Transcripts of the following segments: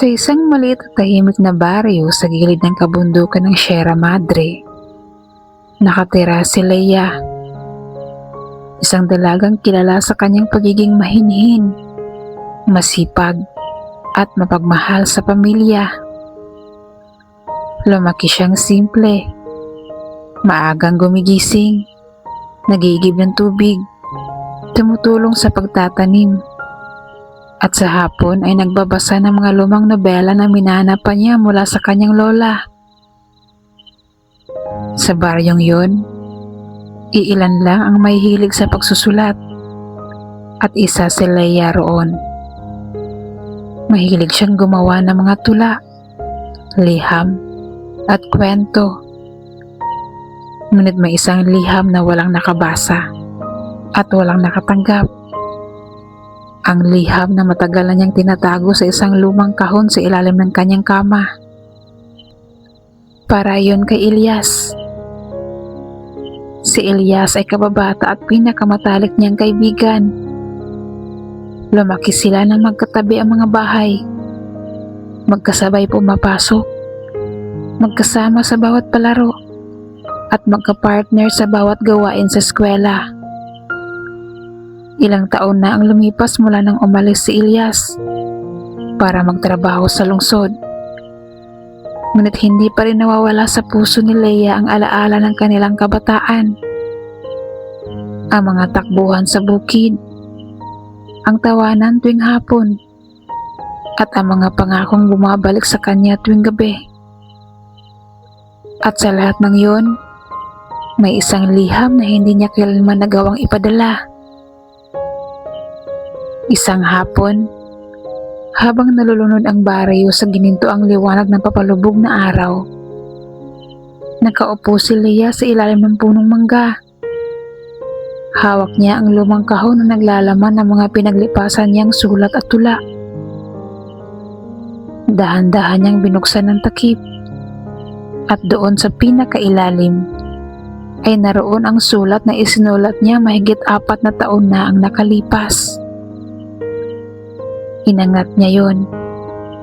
Sa isang maliit at tahimik na baryo sa gilid ng kabundukan ng Sierra Madre, nakatira si Leia. Isang dalagang kilala sa kanyang pagiging mahinhin, masipag, at mapagmahal sa pamilya. Lumaki siyang simple, maagang gumigising, nagigib ng tubig, tumutulong sa pagtatanim, at sa hapon ay nagbabasa ng mga lumang nobela na minana pa niya mula sa kanyang lola. Sa baryong yun, iilan lang ang may hilig sa pagsusulat at isa si Leia roon. Mahilig siyang gumawa ng mga tula, liham, at kwento. Ngunit may isang liham na walang nakabasa at walang nakatanggap. Ang liham na matagal na niyang tinatago sa isang lumang kahon sa ilalim ng kanyang kama. Para yon kay Elias. Si Elias ay kababata at pinakamatalik niyang kaibigan. Lumaki sila ng magkatabi ang mga bahay. Magkasabay pumapasok. Magkasama sa bawat palaro. At magkapartner sa bawat gawain sa eskwela. Ilang taon na ang lumipas mula nang umalis si Elias para magtrabaho sa lungsod. Ngunit hindi pa rin nawawala sa puso ni Leia ang alaala ng kanilang kabataan. Ang mga takbuhan sa bukid, ang tawanan tuwing hapon, at ang mga pangakong bumabalik sa kanya tuwing gabi. At sa lahat ng yon, may isang liham na hindi niya kailanman nagawang ipadala. Isang hapon, habang nalulunod ang baryo sa gininto ang liwanag ng papalubog na araw, nakaupo si Leia sa ilalim ng punong mangga. Hawak niya ang lumang kahon na naglalaman ng mga pinaglipasan niyang sulat at tula. Dahan-dahan niyang binuksan ng takip at doon sa pinakailalim ay naroon ang sulat na isinulat niya mahigit apat na taon na ang nakalipas. Inangat niya yon.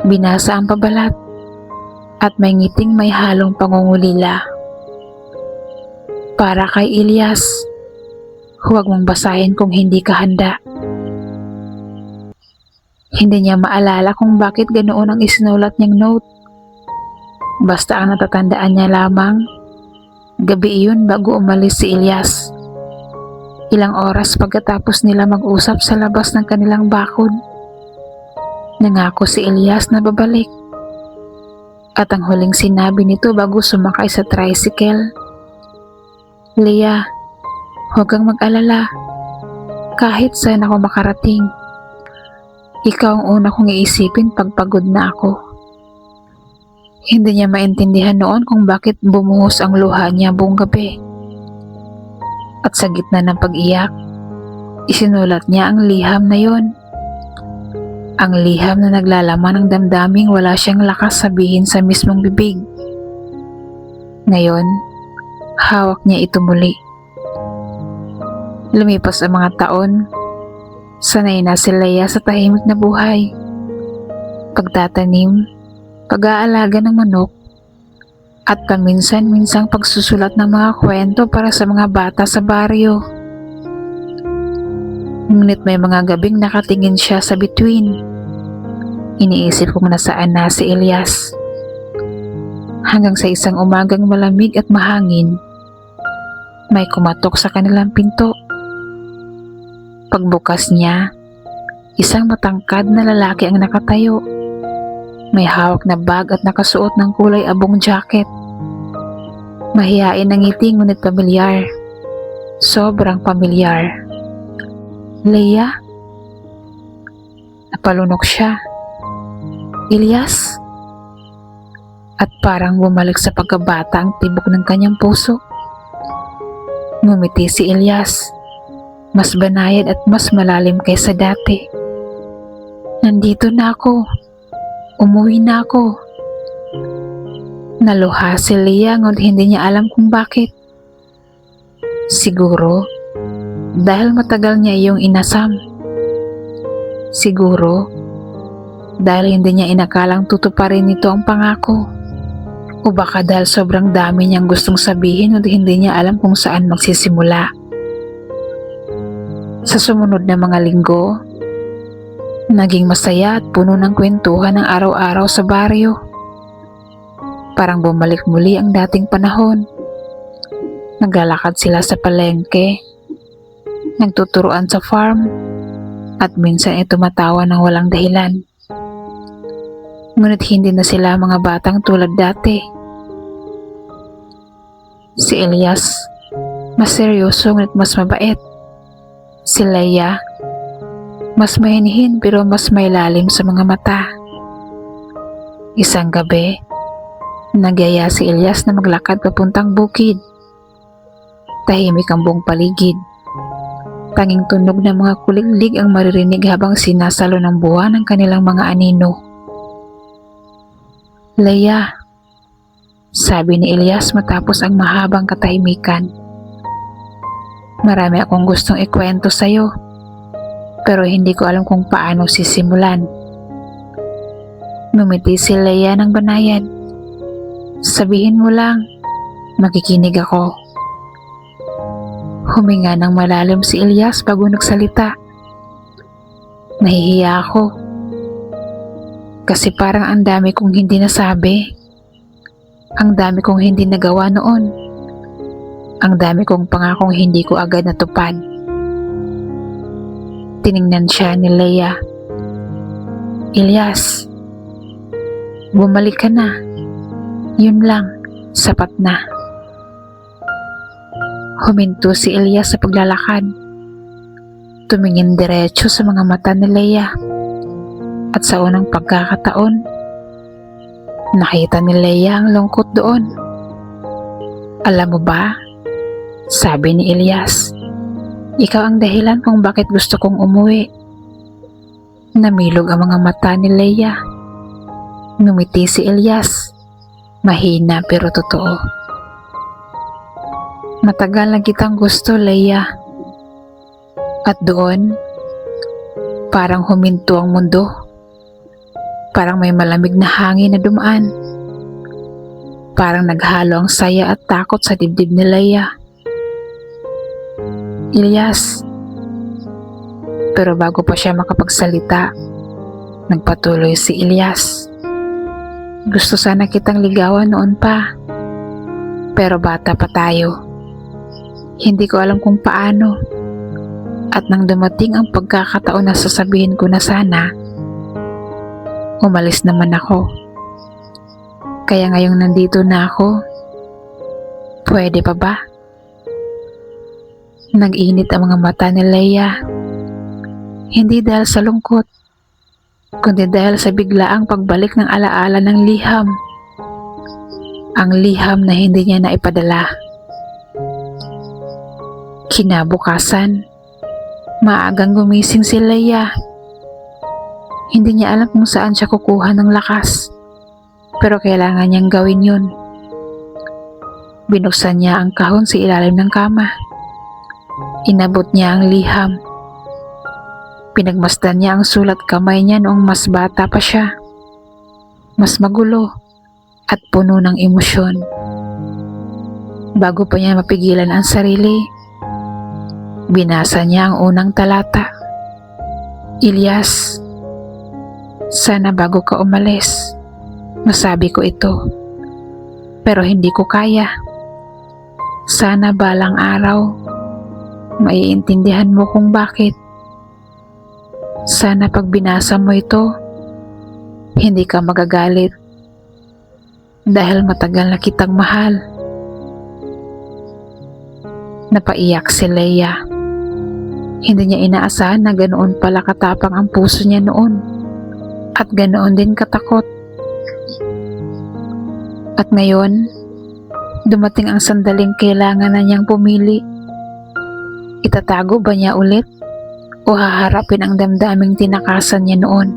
Binasa ang pabalat at may ngiting may halong pangungulila. Para kay Elias, huwag mong basahin kung hindi ka handa. Hindi niya maalala kung bakit ganoon ang isinulat niyang note. Basta ang natatandaan niya lamang, gabi iyon bago umalis si Elias. Ilang oras pagkatapos nila mag-usap sa labas ng kanilang bakod. Nangako si Elias na babalik. At ang huling sinabi nito bago sumakay sa tricycle. Leah, huwag kang mag-alala. Kahit saan ako makarating. Ikaw ang una kong iisipin pag pagod na ako. Hindi niya maintindihan noon kung bakit bumuhos ang luha niya buong gabi. At sa gitna ng pag-iyak, isinulat niya ang liham na yon. Ang liham na naglalaman ng damdaming wala siyang lakas sabihin sa mismong bibig. Ngayon, hawak niya ito muli. Lumipas ang mga taon, sanay na si Leia sa tahimik na buhay. Pagtatanim, pag-aalaga ng manok, at paminsan-minsang pagsusulat ng mga kwento para sa mga bata sa baryo. Ngunit may mga gabing nakatingin siya sa bituin. Iniisip kung nasaan na si Elias. Hanggang sa isang umagang malamig at mahangin, may kumatok sa kanilang pinto. Pagbukas niya, isang matangkad na lalaki ang nakatayo. May hawak na bag at nakasuot ng kulay abong jacket. Mahihain ang ngiti ngunit pamilyar. Sobrang pamilyar. Leia? Napalunok siya. Ilyas? At parang bumalik sa pagkabata ang tibok ng kanyang puso. Ngumiti si Ilyas. Mas banayad at mas malalim kaysa dati. Nandito na ako. Umuwi na ako. Naluha si Leah ngunit hindi niya alam kung bakit. Siguro, dahil matagal niya iyong inasam. Siguro, dahil hindi niya inakalang tutuparin nito ang pangako. O baka dahil sobrang dami niyang gustong sabihin at hindi niya alam kung saan magsisimula. Sa sumunod na mga linggo, naging masaya at puno ng kwentuhan ng araw-araw sa baryo. Parang bumalik muli ang dating panahon. Naglalakad sila sa palengke, nagtuturuan sa farm, at minsan ay tumatawa ng walang dahilan. Ngunit hindi na sila mga batang tulad dati. Si Elias, mas seryoso ngunit mas mabait. Si Leia, mas mahinihin pero mas may lalim sa mga mata. Isang gabi, nagyaya si Elias na maglakad papuntang bukid. Tahimik ang buong paligid. Tanging tunog ng mga kuliglig ang maririnig habang sinasalo ng buwan ang kanilang mga anino. Leia, sabi ni Elias matapos ang mahabang katahimikan. Marami akong gustong ikwento sa'yo, pero hindi ko alam kung paano sisimulan. Numiti si Leia ng banayad. Sabihin mo lang, makikinig ako. Huminga ng malalim si Elias bago nagsalita. Nahihiya ako. Kasi parang ang dami kong hindi nasabi. Ang dami kong hindi nagawa noon. Ang dami kong pangakong hindi ko agad natupad. Tiningnan siya ni Leia. Elias, bumalik ka na. Yun lang, sapat na. Huminto si Elias sa paglalakad. Tumingin diretso sa mga mata ni Leia. At sa unang pagkakataon, nakita ni Leia ang lungkot doon. Alam mo ba, sabi ni Elias, ikaw ang dahilan kung bakit gusto kong umuwi. Namilog ang mga mata ni Leia. Numiti si Elias. Mahina pero totoo. Matagal na kitang gusto, Leia. At doon, parang huminto ang mundo. Parang may malamig na hangin na dumaan. Parang naghalo ang saya at takot sa dibdib ni Leia. Ilyas. Pero bago pa siya makapagsalita, nagpatuloy si Ilyas. Gusto sana kitang ligawan noon pa. Pero bata pa tayo. Hindi ko alam kung paano. At nang dumating ang pagkakataon na sasabihin ko na sana, umalis naman ako. Kaya ngayong nandito na ako, pwede pa ba? Nag-init ang mga mata ni Leia. Hindi dahil sa lungkot, kundi dahil sa biglaang pagbalik ng alaala ng liham. Ang liham na hindi niya naipadala. Kinabukasan, maagang gumising si Leia. Hindi niya alam kung saan siya kukuha ng lakas, pero kailangan niyang gawin yun. Binuksan niya ang kahon sa ilalim ng kama. Inabot niya ang liham. Pinagmasdan niya ang sulat kamay niya noong mas bata pa siya. Mas magulo at puno ng emosyon. Bago pa niya mapigilan ang sarili, binasa niya ang unang talata. Ilyas, sana bago ka umalis, masabi ko ito. Pero hindi ko kaya. Sana balang araw, maiintindihan mo kung bakit. Sana pag binasa mo ito, hindi ka magagalit. Dahil matagal na kitang mahal. Napaiyak si Leia. Hindi niya inaasahan na ganoon pala katapang ang puso niya noon. At ganoon din katakot. At ngayon, dumating ang sandaling kailangan na niyang pumili. Itatago ba niya ulit o haharapin ang damdaming tinakasan niya noon?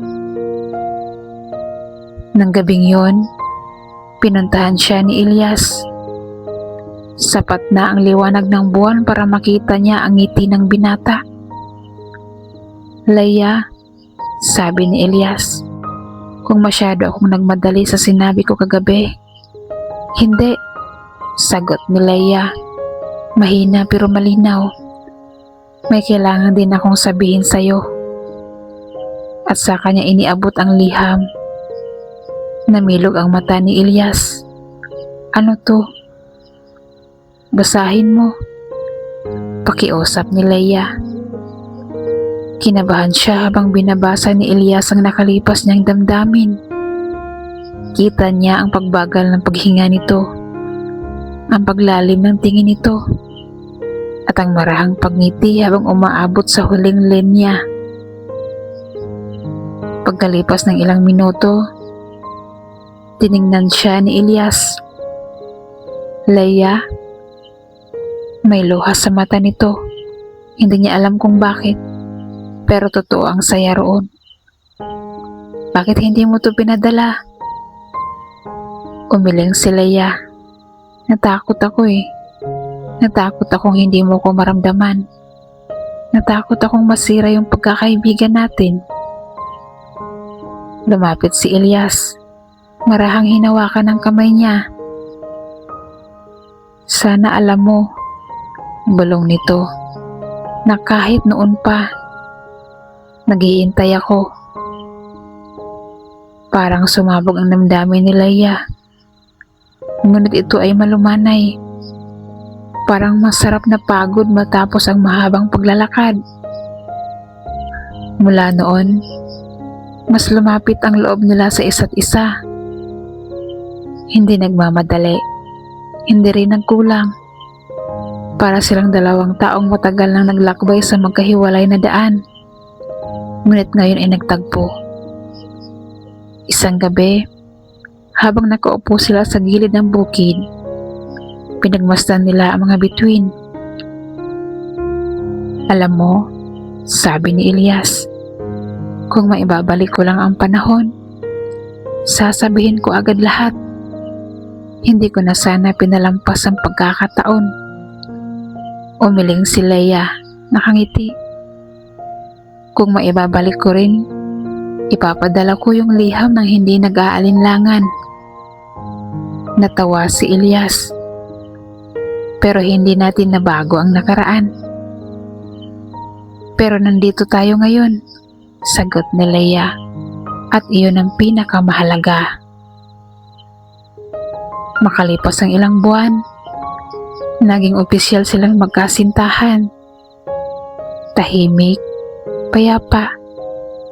Nang gabing yon, pinuntahan siya ni Ilyas. Sapat na ang liwanag ng buwan para makita niya ang ngiti ng binata. Leia, sabi ni Elias, kung masyado akong nagmadali sa sinabi ko kagabi. Hindi, sagot ni Leia. Mahina pero malinaw. May kailangan din akong sabihin sa'yo. At sa kanya iniabot ang liham. Namilog ang mata ni Elias. Ano to? Basahin mo. Pakiusap ni Leia. Kinabahan siya habang binabasa ni Elias ang nakalipas niyang damdamin. Kita niya ang pagbagal ng paghinga nito, ang paglalim ng tingin nito, at ang marahang pagngiti habang umaabot sa huling linya. Pagkalipas ng ilang minuto, tiningnan siya ni Elias. Leia, may luha sa mata nito. Hindi niya alam kung bakit, pero totoo ang saya roon. Bakit hindi mo to pinadala? Umiling si Leia. Natakot ako eh. Natakot akong hindi mo ko maramdaman. Natakot akong masira yung pagkakaibigan natin. Lumapit si Elias. Marahang hinawakan ang kamay niya. Sana alam mo, bulong nito, na kahit noon pa, naghihintay ako. Parang sumabog ang damdamin ni Leia. Ngunit ito ay malumanay. Parang masarap na pagod matapos ang mahabang paglalakad. Mula noon, mas lumapit ang loob nila sa isa't isa. Hindi nagmamadali, hindi rin nagkulang. Para silang dalawang taong matagal nang naglakbay sa magkahiwalay na daan. Ngunit ngayon ay nagtagpo. Isang gabi, habang nakaupo sila sa gilid ng bukid, pinagmasdan nila ang mga bituin. Alam mo, sabi ni Elias, kung maibabalik ko lang ang panahon, sasabihin ko agad lahat. Hindi ko na sana pinalampas ang pagkakataon. Umiling si Leia, nakangiti. Kung maibabalik ko rin, ipapadala ko yung liham ng hindi nag-aalinlangan. Natawa si Elias. Pero hindi natin nabago ang nakaraan. Pero nandito tayo ngayon, sagot ni Leia. At iyon ang pinakamahalaga. Makalipas ang ilang buwan, naging opisyal silang magkasintahan. Tahimik, payapa,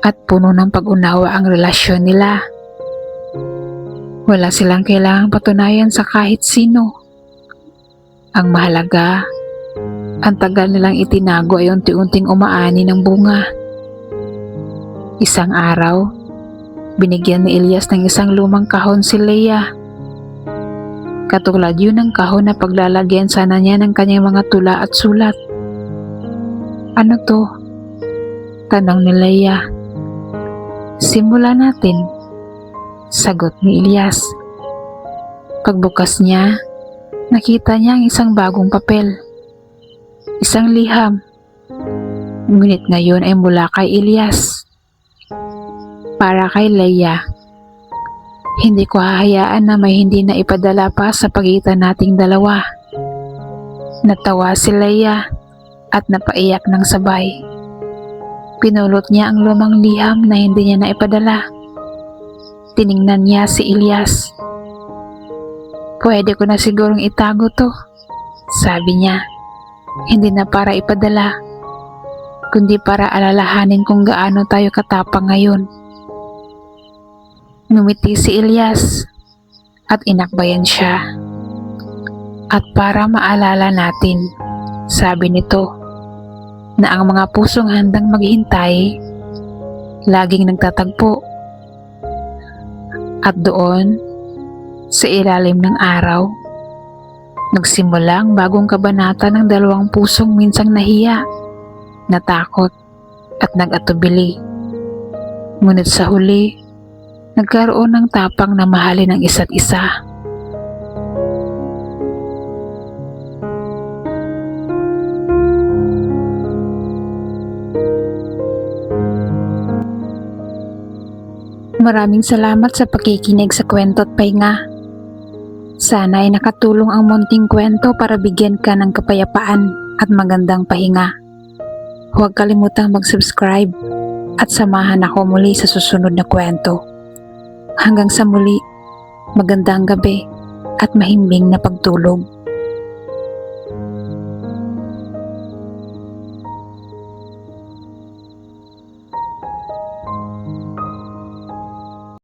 at puno ng pag-unawa ang relasyon nila. Wala silang kailangang patunayan sa kahit sino. Ang mahalaga, ang tagal nilang itinago ay unti-unting umaani ng bunga. Isang araw, binigyan ni Elias ng isang lumang kahon si Leia. Katulad yun ng kahon na paglalagyan sana niya ng kanyang mga tula at sulat. Ano to? Tanong ni Leia. Simula natin. Sagot ni Elias. Pagbukas niya, nakita niya ang isang bagong papel. Isang liham. Ngunit ngayon ay mula kay Elias. Para kay Leia. Hindi ko hahayaan na may hindi na ipadala pa sa pagitan nating dalawa. Natawa si Leia at napaiyak ng sabay. Pinulot niya ang lumang liham na hindi niya naipadala. Tiningnan niya si Elias. Pwede ko na sigurong itago to, sabi niya. Hindi na para ipadala, kundi para alalahanin kung gaano tayo katapang ngayon. Ngumiti si Elias at inakbayan siya. At para maalala natin, sabi nito, na ang mga pusong handang maghintay, laging nagtatagpo At doon, sa ilalim ng araw, nagsimula ang bagong kabanata ng dalawang pusong minsang nahiya, natakot at nag-atubili. Ngunit sa huli, nagkaroon ng tapang na mahalin ang isa't isa. Maraming salamat sa pakikinig sa kwento at pahinga. Sana ay nakatulong ang munting kwento para bigyan ka ng kapayapaan at magandang pahinga. Huwag kalimutang mag-subscribe at samahan ako muli sa susunod na kwento. Hanggang sa muli, magandang gabi at mahimbing na pagtulog.